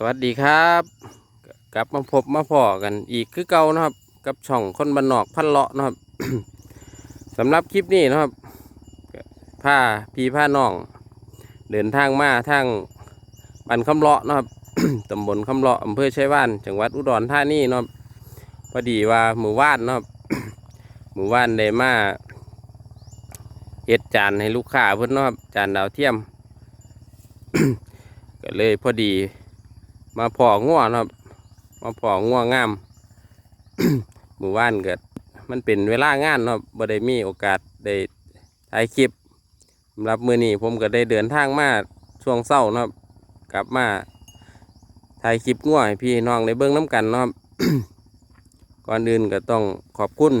สวัสดีครับ กลับมาพบมาพอกันอีกคือเก่านะครับ กับช่องคนบ้านนอกพันเลาะนะครับ สำหรับคลิปนี้นะครับผ้าพีผ้าน้อง เดินทางมาทางบ้านคำเลาะนะครับตำบลคำเลาะอำเภอชัยว่านจังหวัดอุดรธานีนะครับพอดีว่าหมู่ว่านนะครับหมู่ว่านได้มาเฮ็ดจานให้ลูกค้าเพื่อนนะครับจานดาวเทียม ก็เลยพอดี มาพอง่วนะครับ มาพอง่วงามหมู่บ้านเกิดมันเป็นเวลางานเนาะบ่ได้มีโอกาสได้ถ่ายคลิปสำหรับมือนี้ผมก็ได้เดินทางมาช่วงเศร้านะครับ กลับมาถ่ายคลิปง่วให้พี่น้องได้เบิ้องน้ำกันเนาะครับ ก่อนอื่นก็ต้องขอบคุณ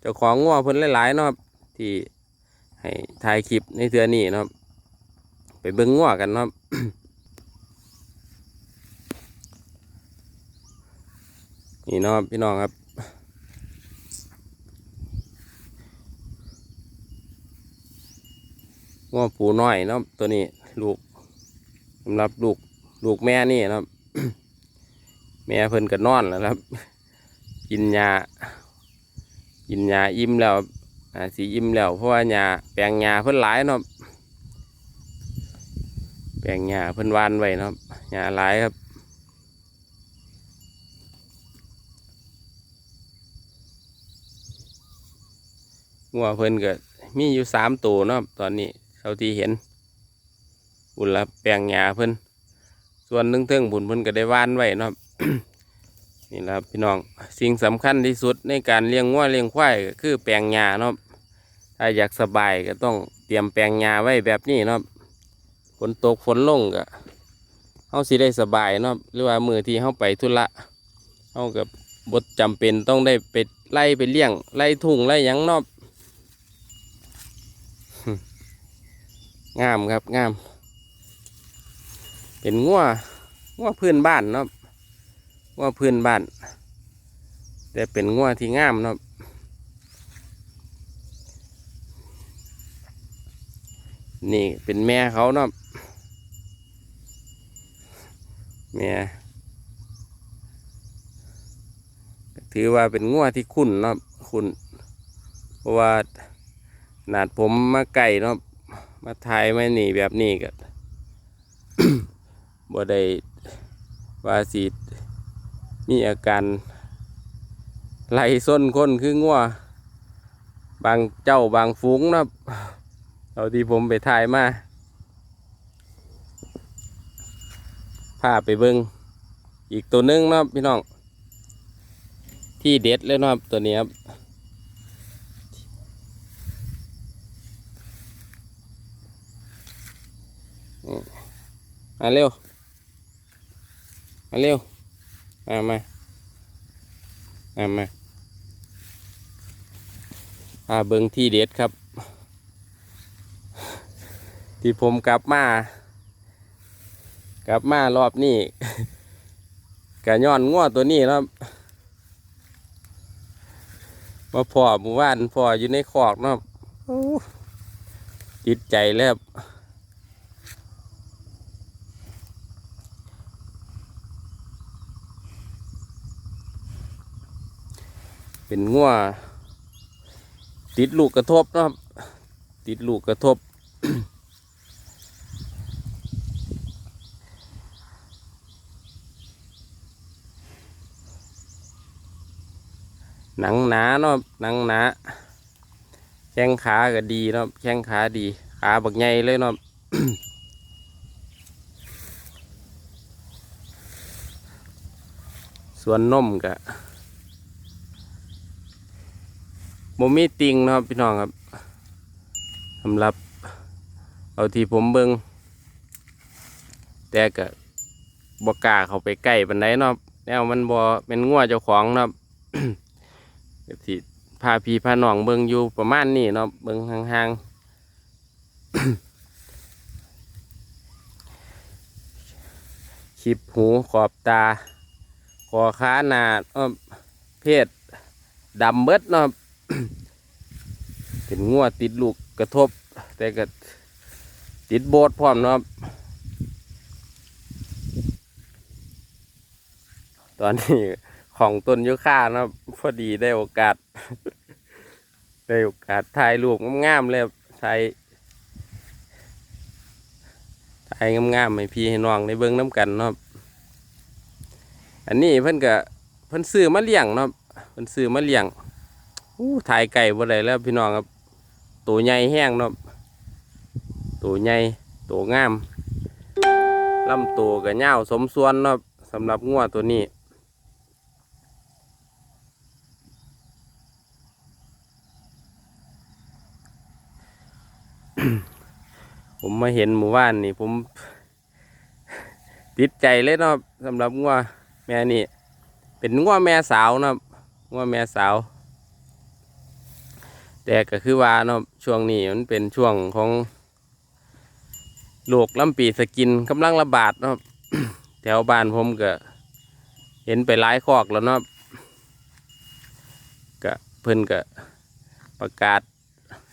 เจ้าของง่วเพิ่นหลายๆเนาะครับ ที่ให้ถ่ายคลิปในเทือนี้เนาะครับ ไปเบิ้องง่วกันเนาะครับ นี่เนาะครับพี่น้องครับ ง้อผูน้อยเนาะตัวนี้ลูกสำหรับลูกลูกแม่นี่นะครับ แม่เพิ่นก็นอนแล้วครับ กินยากินยาอิ่มแล้วอ่าสีอิ่มแล้ว เพราะว่ายาแปลงยาเพิ่นหลายเนาะแปลงยาเพิ่นวานไว้เนาะยาหลายครับ งัวเพิ่นก็มีอยู่สามตัวเนาะตอนนี้เท่าที่เห็นบุญละแปลงหญ้าเพิ่นส่วนนึงเทิงบุญเพิ่นก็ได้ว่านไว้เนาะนี่แหละพี่น้องสิ่งสำคัญที่สุดในการเลี้ยงงัวเลี้ยงควายก็คือแปลงหญ้าเนาะถ้าอยากสบายก็ต้องเตรียมแปลงหญ้าไว้แบบนี้เนาะฝนตกฝนลงก็เฮาสิได้สบายเนาะหรือว่ามือที่เฮาไปธุระเฮากับบทจำเป็นต้องได้ไปไล่ไปเลี้ยงไล่ทุ่งไล่ยังเนาะ งามครับงาม เป็นงัวงัวพื้นบ้านเนาะงัวพื้นบ้าน แต่เป็นงัวที่งามเนาะนี่เป็นแม่เขาเนาะแม่ถือว่าเป็นงัวที่คุ้นเนาะคุ้นเพราะว่าขนาดผมมาไก่เนาะ มาถ่ายไม่หนีแบบนี้ก็บ่ได้ว่าสีมีอาการไหลส้นคนคืองัวบางเจ้าบางฝูงนะเอาที่ผมไปถ่ายมาพาไปเบิงอีกตัวหนึงนะพี่น้อง ที่เด็ดเลยนะครับตัวนี้ครับ มาเร็ว มาเร็วมามามามาพาเบิงที่เด็ดครับ ที่ผมกลับมา กลับมารอบนี้กะย้อนง้อตัวนี้ครับมาพอหมู่บ้านพออยู่ในคอกเนาะโอ้ติดใจแล้วครับ เป็นงัวติดลูกกระทบนะครับ ติดลูกกระทบ หนังหนาเนาะหนังหนาแข้งขาก็ดีเนาะแข้งขาดีขาบักใหญ่เลยเนาะส่วนนมก็ บ่มีติงเนาะพี่น้องครับสำหรับเอาที่ผมเบิงแต่ก็บ่กล้าเข้าไปใกล้ปันไดเนาะแนวมันบ่เป็นงัวเจ้าของเนาะก็ที่พาพี่พาน้องเบิงอยู่ประมาณนี้เนาะเบิงห่างๆคลิปหูขอบตาคอขาหนาเนาะเพศดำเบิดเนาะ เป็นงัวติดลูกกระทบ แต่ก็ติดโบดพร้อมนะครับ ตอนนี้ของต้นยุค่านะครับ พอดีได้โอกาส ได้โอกาสถ่ายรูปงามๆเลยถ่ายถ่ายงามๆให้พี่ให้น้องได้เบิ่งน้ำกันนะครับ อันนี้เพิ่นก็เพิ่นซื้อมาเลี้ยงนะครับเพิ่นซื้อมาเลี้ยง อู้ถ่ายไก่บ่ได้แล้วพี่น้องครับตัวใหญ่แห้งเนาะตัวใหญ่ตัวงามลำตัวก็ยาสมส่วนเนาะสำหรับงัวตัวนี้ผมมาเห็นหมู่บ้านนี่ผม ติดใจเลยเนาะสำหรับงัวแม่นี่ เป็นงัวแม่สาวเนาะงัวแม่สาว แต่ก็คือว่าเนาะช่วงนี้มันเป็นช่วงของโรคลำปีสกินกำลังระบาดเนาะแถวบ้านผมก็ เห็นไปหลายคอกแล้วเนาะก็เพิ่นก็ประกาศ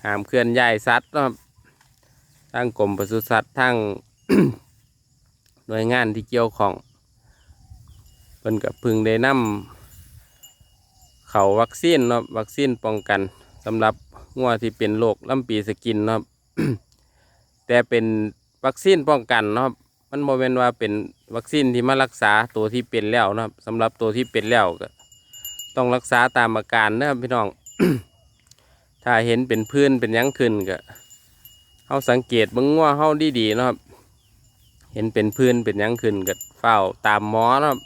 ห้ามเคลื่อนย้ายสัตว์เนาะทางกรมปศุสัตว์ทางหน่วยงานที่เกี่ยวของเพิ่นกับพึงได้นำเขาวัคซีนเนาะวัคซีนป้องกัน สำหรับงัวที่เป็นโรคลำปีสกินเนาะแต่เป็นวัคซีนป้องกันเนาะมันโมเมนว่าเป็นวัคซีนที่มารักษาตัวที่เป็นแล้วเนาะสำหรับตัวที่เป็นแล้วก็ ต้องรักษาตามอาการนะครับพี่น้อง ถ้าเห็นเป็นพื้นเป็นยังขึ้นก็เฮาสังเกตเบิ่งงัวเฮาดีๆนะครับ เห็นเป็นพื้นเป็นยังขึ้นก็เฝ้าตามหมอนะครับ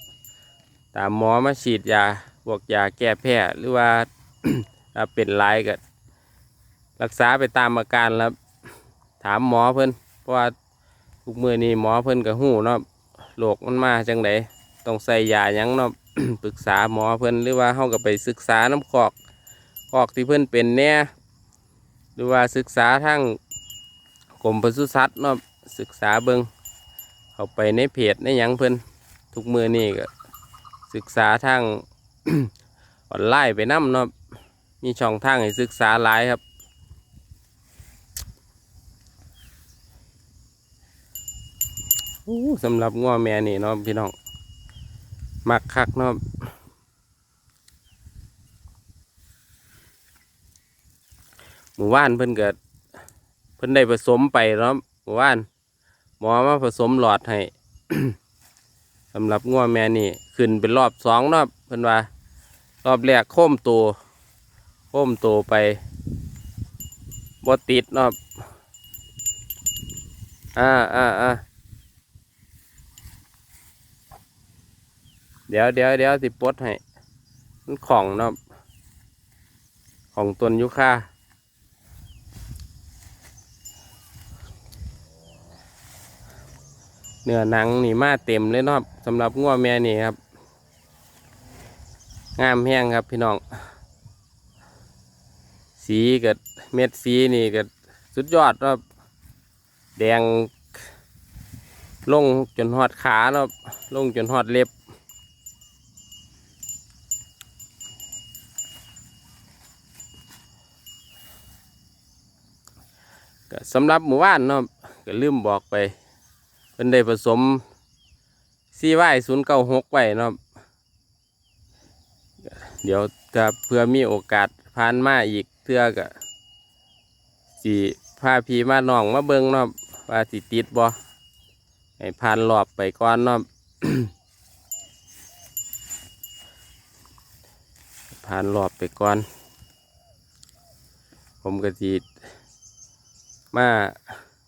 ตามหมอมาฉีดยาพวกยาแก้แพ้หรือว่า ถ้าเป็นลายก็รักษาไปตามอาการแล้วถามหมอเพิ่นเพราะว่าทุกมือนี้หมอเพิ่นก็หูเนาะโรคมันมาจังไดต้องใส่ยาหยังเนาะปรึกษาหมอเพิ่นหรือว่าเฮาก็ไปศึกษาน้ำคอกคอกที่เพิ่นเป็นแหน่หรือว่าศึกษาทางกรมปศุสัตว์เนาะศึกษาเบิงเข้าไปในเพจในยังเพิ่นทุกมือนี่ก็ศึกษาทางออนไลน์ไปนํเนาะ มีช่องทางให้ศึกษาหลายครับหูสำหรับง้อแม่นี่เนาะพี่น้อง มักคักเนาะหมู่บ้านเพิ่นเกิดเพิ่นได้ผสมไปเนาะเมื่อวานหมอมาผสมหลอดให้สำหรับงัวแม่นี่ ขึ้นเป็นรอบสองเนาะเพิ่นว่า รอบแรกโค้มตัว ค้มตัวไปบ่ติดเนาะอ่าอ่าอ่าเดี๋ยวเดี๋ยวเดี๋ยวสิปลดให้ มันของเนาะของต้นยุค่าเนื้อหนังนี่มาเต็มเลยเนาะครับสำหรับงัวแม่นี่ครับ งามแห้งครับพี่น้อง สีกับเม็ดสีนี่ก็สุดยอดครับแดงลงจนหอดขาครับลงจนหอดเล็บ ก็สำหรับหมู่บ้านเนาะครับก็ลืมบอกไปเพิ่นได้ผสมซีไว้ศูนย์เก้าหกไว้เนาะครับเดี๋ยวถ้าเพื่อมีโอกาสผ่านมาอีก เทื่อก็สิพาพีมาน้องมาเบิงเนาะครับว่าสิติดบ่ให้ผ่านรอบไปก่อนเนาะครับผ่านรอบไปก่อน ผมก็สิมา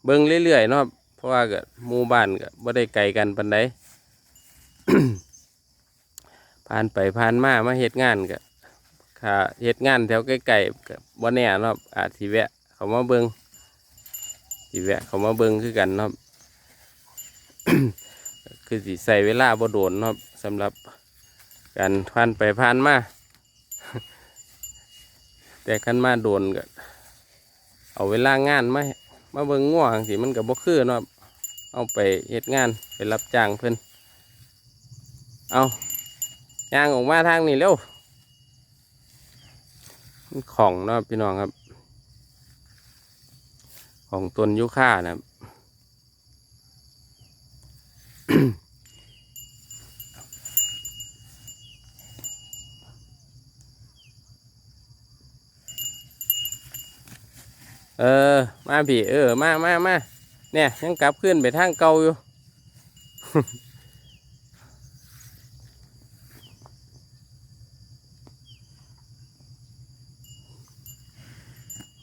เบิงเรื่อยๆเนาะครับเพราะว่าก็หมู่บ้านก็บ่ได้ไกลกันปานใดผ่านไปผ่านมามาเฮ็ดงานก็ ค่ะเฮ็ดงานแถวใกล้ๆก็บ่แน่เนาะครับอาจสิแวะ เขามาเบิ่งสิแวะ เขามาเบิ่งคือกันเนาะครับคือสิใส่เวลาบ่โดนเนาะครับสำหรับการผ่านไปผ่านมาแต่คันมาโดนก็เอาเวลางานมามาเบิ่งง่วงสิมันกับบ่คือเนาะครับเอาไปเฮ็ดงานไปรับจ้างเพิ่นเอาย่างออกมาทางนี้เร็ว ของนะคพี่น้องครับ ของต้นยุค่านะครับเออ มาพี่ เออ มามามาเนี่ย ยังกลับขึ้นไปทางเก่าอยู่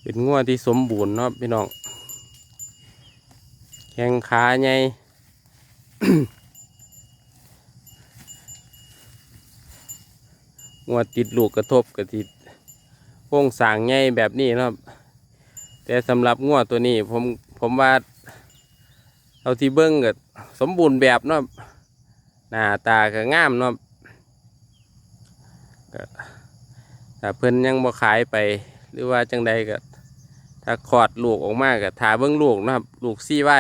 เป็นงัวที่สมบูรณ์เนาะพี่น้องแข้งขาใหญ่งัวติดลูกกระทบกระติดโค้งสางใหญ่แบบนี้เนาะแต่สำหรับงัวตัวนี้ผมผมว่าเอาที่เบิ้งก็สมบูรณ์แบบเนาะหน้าตาก็งามเนาะก็ถ้าเพิ่นยังบ่ขายไปหรือว่าจังใดก็ ถ้าคลอดลูกออกมาก็ถาเบิ้งลูกนะครับ ลูกซี่ไว้